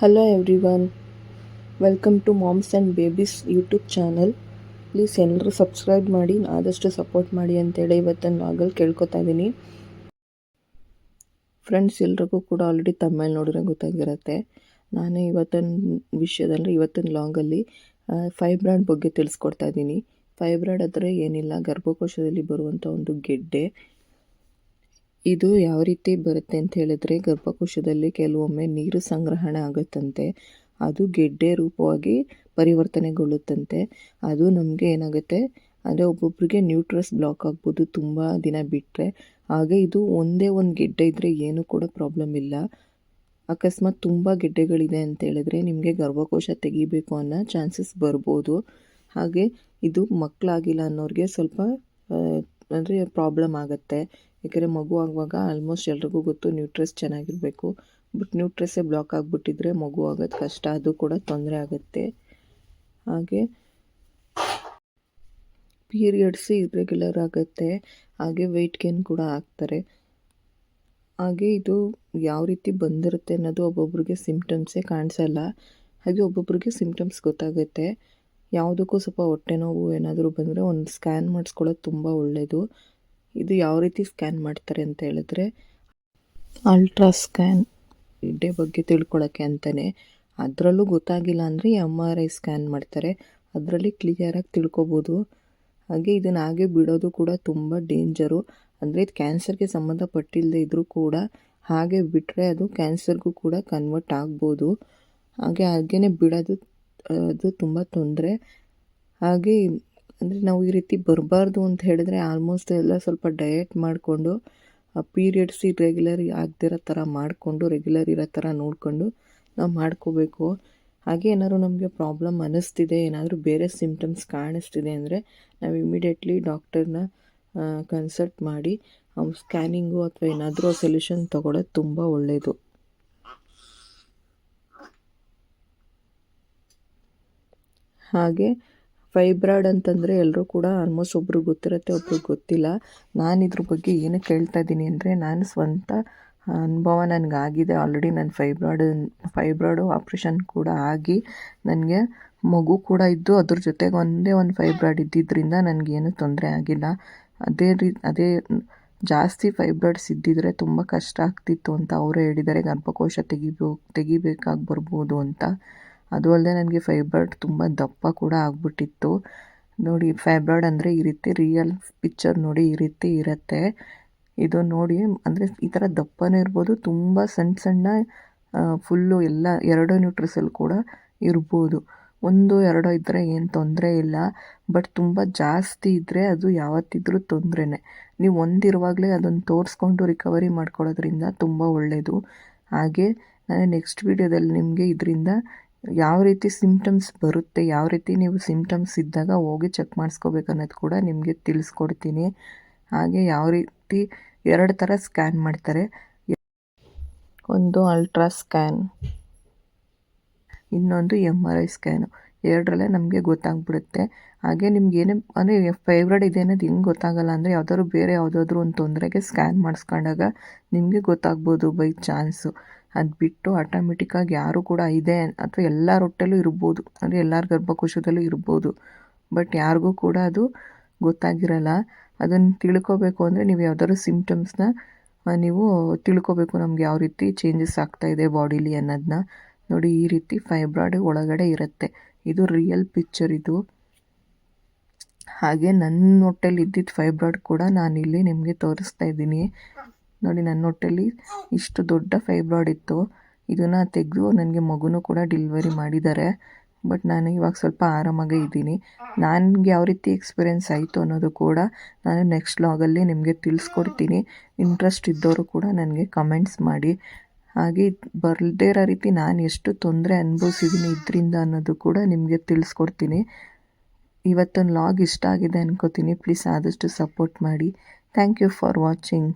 Hello everyone, welcome to moms and babies YouTube channel please ಎಲ್ಲರೂ subscribe ಮಾಡಿ ಆದಷ್ಟು support ಮಾಡಿ ಅಂತೇಳಿ ಇವತ್ತಿನ ಲಾಗಲ್ಲಿ ಕೇಳ್ಕೊತಾ ಇದ್ದೀನಿ ಫ್ರೆಂಡ್ಸ್ ಎಲ್ರಿಗೂ ಕೂಡ ಆಲ್ರೆಡಿ ತಮ್ಮಲ್ಲಿ ನೋಡಿದ್ರೆ ಗೊತ್ತಾಗಿರುತ್ತೆ. ನಾನು ಇವತ್ತಿನ ವಿಷಯದಲ್ಲಿ ಇವತ್ತಿನ ಲಾಗಲ್ಲಿ ಫೈಬ್ರಾಯ್ಡ್ ಬಗ್ಗೆ ತಿಳಿಸ್ಕೊಡ್ತಾ ಇದ್ದೀನಿ ಫೈಬ್ರಾಯ್ಡ್ ಆದರೆ ಏನಿಲ್ಲ ಗರ್ಭಕೋಶದಲ್ಲಿ ಬರುವಂಥ ಒಂದು ಗೆಡ್ಡೆ. ಇದು ಯಾವ ರೀತಿ ಬರುತ್ತೆ ಅಂತ ಹೇಳಿದ್ರೆ ಗರ್ಭಕೋಶದಲ್ಲಿ ಕೆಲವೊಮ್ಮೆ ನೀರು ಸಂಗ್ರಹಣೆ ಆಗುತ್ತಂತೆ. ಅದು ಗೆಡ್ಡೆ ರೂಪವಾಗಿ ಪರಿವರ್ತನೆಗೊಳ್ಳುತ್ತಂತೆ. ಅದು ನಮಗೆ ಏನಾಗುತ್ತೆ ಅಂದರೆ ಒಬ್ಬೊಬ್ಬರಿಗೆ ನ್ಯೂಟ್ರಸ್ ಬ್ಲಾಕ್ ಆಗ್ಬೋದು ತುಂಬ ದಿನ ಬಿಟ್ಟರೆ ಹಾಗೆ ಇದು ಒಂದೇ ಒಂದು ಗೆಡ್ಡೆ ಇದ್ದರೆ ಏನೂ ಕೂಡ ಪ್ರಾಬ್ಲಮ್ ಇಲ್ಲ. ಅಕಸ್ಮಾತ್ ತುಂಬ ಗೆಡ್ಡೆಗಳಿದೆ ಅಂತ ಹೇಳಿದ್ರೆ ನಿಮಗೆ ಗರ್ಭಕೋಶ ತೆಗಿಬೇಕು ಅನ್ನೋ ಚಾನ್ಸಸ್ ಬರ್ಬೋದು. ಹಾಗೆ ಇದು ಮಕ್ಕಳಾಗಿಲ್ಲ ಅನ್ನೋರಿಗೆ ಸ್ವಲ್ಪ ಅಂದರೆ ಪ್ರಾಬ್ಲಮ್ ಆಗುತ್ತೆ. ಯಾಕೆಂದರೆ ಮಗು ಆಗುವಾಗ ಆಲ್ಮೋಸ್ಟ್ ಎಲ್ರಿಗೂ ಗೊತ್ತು ನ್ಯೂಟ್ರೆಸ್ ಚೆನ್ನಾಗಿರಬೇಕು. ಬಟ್ ನ್ಯೂಟ್ರೆಸ್ಸೇ ಬ್ಲಾಕ್ ಆಗಿಬಿಟ್ಟಿದ್ರೆ ಮಗು ಆಗೋದು ಕಷ್ಟ, ಅದು ಕೂಡ ತೊಂದರೆ ಆಗುತ್ತೆ. ಹಾಗೆ ಪೀರಿಯಡ್ಸ್ ಇರ್ರೆಗ್ಯುಲರ್ ಆಗುತ್ತೆ. ಹಾಗೆ ವೆಯ್ಟ್ ಗೇನ್ ಕೂಡ ಆಗ್ತಾರೆ. ಹಾಗೆ ಇದು ಯಾವ ರೀತಿ ಬಂದಿರುತ್ತೆ ಅನ್ನೋದು ಒಬ್ಬೊಬ್ರಿಗೆ ಸಿಮ್ಟಮ್ಸೇ ಕಾಣಿಸಲ್ಲ. ಹಾಗೆ ಒಬ್ಬೊಬ್ರಿಗೆ ಸಿಮ್ಟಮ್ಸ್ ಗೊತ್ತಾಗುತ್ತೆ. ಯಾವುದಕ್ಕೂ ಸ್ವಲ್ಪ ಹೊಟ್ಟೆ ನೋವು ಏನಾದರೂ ಬಂದರೆ ಒಂದು ಸ್ಕ್ಯಾನ್ ಮಾಡಿಸ್ಕೊಳ್ಳೋದು ತುಂಬ ಒಳ್ಳೆಯದು ಇದು ಯಾವ ರೀತಿ ಸ್ಕ್ಯಾನ್ ಮಾಡ್ತಾರೆ ಅಂತ ಹೇಳಿದ್ರೆ ಅಲ್ಟ್ರಾ ಸ್ಕ್ಯಾನ್ ಗಿಡ್ಡೆ ಬಗ್ಗೆ ತಿಳ್ಕೊಳ್ಳೋಕ್ಕೆ ಅಂತಲೇ ಅದರಲ್ಲೂ ಗೊತ್ತಾಗಿಲ್ಲ ಅಂದರೆ ಎಂ ಆರ್ ಐ ಸ್ಕ್ಯಾನ್ ಮಾಡ್ತಾರೆ. ಅದರಲ್ಲಿ ಕ್ಲಿಯರಾಗಿ ತಿಳ್ಕೊಬೋದು. ಹಾಗೆ ಇದನ್ನು ಹಾಗೆ ಬಿಡೋದು ಕೂಡ ತುಂಬ ಡೇಂಜರು. ಅಂದರೆ ಇದು ಕ್ಯಾನ್ಸರ್ಗೆ ಸಂಬಂಧಪಟ್ಟಿಲ್ಲದೆ ಇದ್ದರೂ ಕೂಡ ಹಾಗೆ ಬಿಟ್ಟರೆ ಅದು ಕ್ಯಾನ್ಸರ್ಗೂ ಕೂಡ ಕನ್ವರ್ಟ್ ಆಗ್ಬೋದು. ಹಾಗೆ ಹಾಗೇ ಬಿಡೋದು, ಅದು ತುಂಬ ತೊಂದರೆ. ಹಾಗೆ ಅಂದರೆ ನಾವು ಈ ರೀತಿ ಬರಬಾರ್ದು ಅಂತ ಹೇಳಿದ್ರೆ ಆಲ್ಮೋಸ್ಟ್ ಎಲ್ಲ ಸ್ವಲ್ಪ ಡಯಟ್ ಮಾಡಿಕೊಂಡು ಪೀರಿಯಡ್ಸ್ ರೆಗ್ಯುಲರ್ ಆಗದಿರೋ ಥರ ಮಾಡಿಕೊಂಡು ರೆಗ್ಯುಲರ್ ಇರೋ ಥರ ನೋಡಿಕೊಂಡು ನಾವು ಮಾಡ್ಕೋಬೇಕು. ಹಾಗೆ ಏನಾದರೂ ನಮಗೆ ಪ್ರಾಬ್ಲಮ್ ಅನ್ನಿಸ್ತಿದೆ ಏನಾದರೂ ಬೇರೆ ಸಿಮ್ಟಮ್ಸ್ ಕಾಣಿಸ್ತಿದೆ ಅಂದರೆ ನಾವು ಇಮಿಡಿಯೇಟ್ಲಿ ಡಾಕ್ಟರ್ನ ಕನ್ಸಲ್ಟ್ ಮಾಡಿ ಸ್ಕ್ಯಾನಿಂಗು ಅಥವಾ ಏನಾದರೂ ಸೊಲ್ಯೂಷನ್ ತೊಗೊಳೋದು ತುಂಬ ಒಳ್ಳೆಯದು ಹಾಗೆ ಫೈಬ್ರಾಯ್ಡ್ ಅಂತಂದರೆ ಎಲ್ಲರೂ ಕೂಡ ಆಲ್ಮೋಸ್ಟ್ ಒಬ್ರಿಗೆ ಗೊತ್ತಿರುತ್ತೆ, ಒಬ್ರಿಗೆ ಗೊತ್ತಿಲ್ಲ. ನಾನು ಇದ್ರ ಬಗ್ಗೆ ಏನಕ್ಕೆ ಹೇಳ್ತಾ ಇದ್ದೀನಿ ಅಂದರೆ ನಾನು ಸ್ವಂತ ಅನುಭವ ನನಗಾಗಿದೆ. ಆಲ್ರೆಡಿ ನನ್ನ ಫೈಬ್ರಾಯ್ಡ್ ಫೈಬ್ರಾಯ್ಡು ಆಪ್ರೇಷನ್ ಕೂಡ ಆಗಿ ನನಗೆ ಮಗು ಕೂಡ ಇದ್ದು ಅದ್ರ ಜೊತೆಗೆ ಒಂದೇ ಒಂದು ಫೈಬ್ರಾಯ್ಡ್ ಇದ್ದಿದ್ದರಿಂದ ನನಗೇನು ತೊಂದರೆ ಆಗಿಲ್ಲ. ಅದೇ ರೀ, ಅದೇ ಜಾಸ್ತಿ ಫೈಬ್ರಾಯ್ಡ್ಸ್ ಇದ್ದಿದ್ರೆ ತುಂಬ ಕಷ್ಟ ಆಗ್ತಿತ್ತು ಅಂತ ಅವರೇ ಹೇಳಿದ್ದಾರೆ. ಗರ್ಭಕೋಶ ತೆಗಿಬೋ, ತೆಗಿಬೇಕಾಗಿ ಬರ್ಬೋದು ಅಂತ. ಅದು ಅಲ್ಲದೆ ನನಗೆ ಫೈಬ್ರಾಯ್ಡ್ ತುಂಬ ದಪ್ಪ ಕೂಡ ಆಗಿಬಿಟ್ಟಿತ್ತು. ನೋಡಿ ಫೈಬ್ರಾಯ್ಡ್ ಅಂದರೆ ಈ ರೀತಿ ರಿಯಲ್ ಪಿಕ್ಚರ್ ನೋಡಿ ಈ ರೀತಿ ಇರುತ್ತೆ. ಇದು ನೋಡಿ, ಅಂದರೆ ಈ ಥರ ದಪ್ಪನೂ ಇರ್ಬೋದು, ತುಂಬ ಸಣ್ಣ ಸಣ್ಣ ಫುಲ್ಲು ಎಲ್ಲ ಎರಡು ನ್ಯೂಟ್ರಿಸಲ್ಲಿ ಕೂಡ ಇರ್ಬೋದು. ಒಂದು, ಎರಡೋ ಇದ್ದರೆ ಏನು ತೊಂದರೆ ಇಲ್ಲ ಬಟ್ ತುಂಬ ಜಾಸ್ತಿ ಇದ್ದರೆ ಅದು ಯಾವತ್ತಿದ್ರೂ ತೊಂದರೆನೇ. ನೀವು ಒಂದಿರುವಾಗಲೇ ಅದನ್ನು ತೋರಿಸ್ಕೊಂಡು ರಿಕವರಿ ಮಾಡ್ಕೊಳ್ಳೋದ್ರಿಂದ ತುಂಬ ಒಳ್ಳೆಯದು ಹಾಗೆ, ನಾನು ನೆಕ್ಸ್ಟ್ ವೀಡಿಯೋದಲ್ಲಿ ನಿಮಗೆ ಇದರಿಂದ ಯಾವ ರೀತಿ ಸಿಮ್ಟಮ್ಸ್ ಬರುತ್ತೆ, ಯಾವ ರೀತಿ ನೀವು ಸಿಮ್ಟಮ್ಸ್ ಇದ್ದಾಗ ಹೋಗಿ ಚೆಕ್ ಮಾಡಿಸ್ಕೋಬೇಕು ಅನ್ನೋದು ಕೂಡ ನಿಮಗೆ ತಿಳಿಸ್ಕೊಡ್ತೀನಿ. ಹಾಗೆ ಯಾವ ರೀತಿ ಎರಡು ಥರ ಸ್ಕ್ಯಾನ್ ಮಾಡ್ತಾರೆ. ಒಂದು ಅಲ್ಟ್ರಾ ಸ್ಕ್ಯಾನ್ ಇನ್ನೊಂದು ಎಂ ಆರ್ ಐ ಸ್ಕ್ಯಾನು ಎರಡರಲ್ಲೇ ನಮಗೆ ಗೊತ್ತಾಗ್ಬಿಡುತ್ತೆ. ಹಾಗೆ ನಿಮ್ಗೆ ಏನೇ, ಅಂದರೆ ಫೇವ್ರೇಟ್ ಇದೆ ಅನ್ನೋದು ಹೆಂಗೆ ಗೊತ್ತಾಗಲ್ಲ, ಅಂದರೆ ಯಾವುದಾದ್ರು ಬೇರೆ ಯಾವುದಾದ್ರೂ ಒಂದು ತೊಂದರೆಗೆ ಸ್ಕ್ಯಾನ್ ಮಾಡಿಸ್ಕೊಂಡಾಗ ನಿಮಗೆ ಗೊತ್ತಾಗ್ಬೋದು ಬೈ ಚಾನ್ಸು ಅದು ಬಿಟ್ಟು ಆಟೋಮೆಟಿಕ್ಕಾಗಿ ಯಾರೂ ಕೂಡ ಇದೆ ಅಥವಾ ಎಲ್ಲರ ಹೊಟ್ಟೆಲೂ ಇರ್ಬೋದು. ಅಂದರೆ ಎಲ್ಲರ ಗರ್ಭಕೋಶದಲ್ಲೂ ಇರ್ಬೋದು. ಬಟ್ ಯಾರಿಗೂ ಕೂಡ ಅದು ಗೊತ್ತಾಗಿರಲ್ಲ. ಅದನ್ನು ತಿಳ್ಕೊಬೇಕು ಅಂದರೆ ನೀವು ಯಾವ್ದಾದ್ರು ಸಿಮ್ಟಮ್ಸ್ನ ನೀವು ತಿಳ್ಕೊಬೇಕು ನಮ್ಗೆ ಯಾವ ರೀತಿ ಚೇಂಜಸ್ ಆಗ್ತಾಯಿದೆ ಬಾಡಿಲಿ ಅನ್ನೋದನ್ನ ನೋಡಿ ಈ ರೀತಿ ಫೈಬ್ರಾಯ್ಡ್ ಒಳಗಡೆ ಇರುತ್ತೆ. ಇದು ರಿಯಲ್ ಪಿಕ್ಚರ್ ಇದು. ಹಾಗೆ ನನ್ನ ಹೊಟ್ಟೆಲಿ ಇದ್ದಿದ್ದು ಫೈಬ್ರಾಯ್ಡ್ ಕೂಡ ನಾನಿಲ್ಲಿ ನಿಮಗೆ ತೋರಿಸ್ತಾ ಇದ್ದೀನಿ. ನೋಡಿ ನನ್ನ ಹೊಟ್ಟೆಲಿ ಇಷ್ಟು ದೊಡ್ಡ ಫೈಬ್ರಾಯ್ಡ್ ಇತ್ತು. ಇದನ್ನು ತೆಗೆದು ನನಗೆ ಮಗುನೂ ಕೂಡ ಡೆಲಿವರಿ ಮಾಡಿದ್ದಾರೆ. ಬಟ್ ನಾನು ಇವಾಗ ಸ್ವಲ್ಪ ಆರಾಮಾಗೇ ಇದ್ದೀನಿ. ನನಗೆ ಯಾವ ರೀತಿ ಎಕ್ಸ್ಪೀರಿಯೆನ್ಸ್ ಆಯಿತು ಅನ್ನೋದು ಕೂಡ ನಾನು ನೆಕ್ಸ್ಟ್ ಲಾಗಲ್ಲಿ ನಿಮಗೆ ತಿಳಿಸ್ಕೊಡ್ತೀನಿ. ಇಂಟ್ರೆಸ್ಟ್ ಇದ್ದವರು ಕೂಡ ನನಗೆ ಕಮೆಂಟ್ಸ್ ಮಾಡಿ. ಹಾಗೆ ಬರದೇ ಇರೋ ರೀತಿ ನಾನು ಎಷ್ಟು ತೊಂದರೆ ಅನುಭವಿಸಿದ್ದೀನಿ ಇದರಿಂದ ಅನ್ನೋದು ಕೂಡ ನಿಮಗೆ ತಿಳಿಸ್ಕೊಡ್ತೀನಿ. ಇವತ್ತೊಂದು ಲಾಗ್ ಇಷ್ಟ ಆಗಿದೆ ಅನ್ಕೋತೀನಿ. ಪ್ಲೀಸ್ ಆದಷ್ಟು ಸಪೋರ್ಟ್ ಮಾಡಿ. Thank you for watching